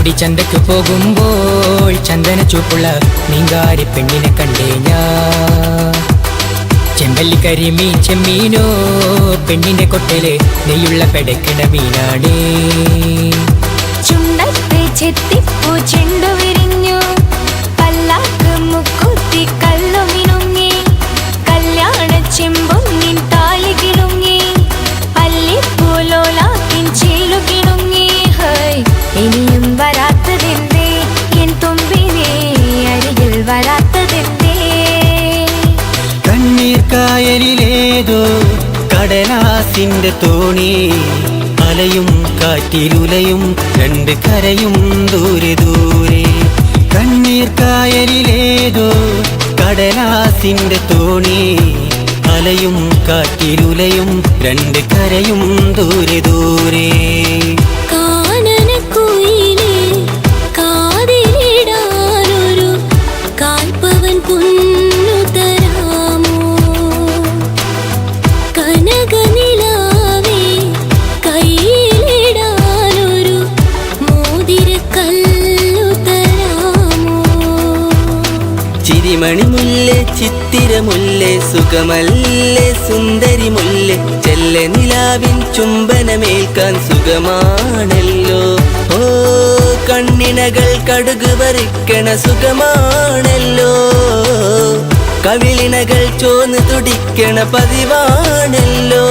ചാലക്കുടി ചന്തക്ക് പോകുമ്പോൾ ചന്ദന ചൂപ്പുള്ള മീങ്കാരി പെണ്ണിനെ കണ്ടേ ഞാൻ. ചെമ്പല്ലി കരിമീൻ ചെമ്മീനോ? പെണ്ണിന്റെ കൊട്ടൽ നെയ്യുള്ള പെടക്കിട മീനാടേ കടലാസിന്റെ തോണി. അലയും കാറ്റിലുലയും രണ്ട് കരയും ദൂരെ ദൂരെ. കണ്ണീർ കായലിലേതോ കടലാസിന്റെ തോണി. അലയും കാറ്റിലുലയും രണ്ട് കരയും ദൂരെ ദൂരെ. ചിരിമണി മുല്ലേ ചിത്തിരമുല്ലേ സുഖമല്ലേ സുന്ദരി മുല്ലേ ചെല്ല നിലാവിൻ ചുംബനമേൽക്കാൻ സുഖമാണല്ലോ. ഓ കണ്ണിനകൾ കടുക് വരയ്ക്കണ സുഖമാണല്ലോ. കവിളിനകൾ ചോന്ന് തുടിക്കണ പതിവാണല്ലോ.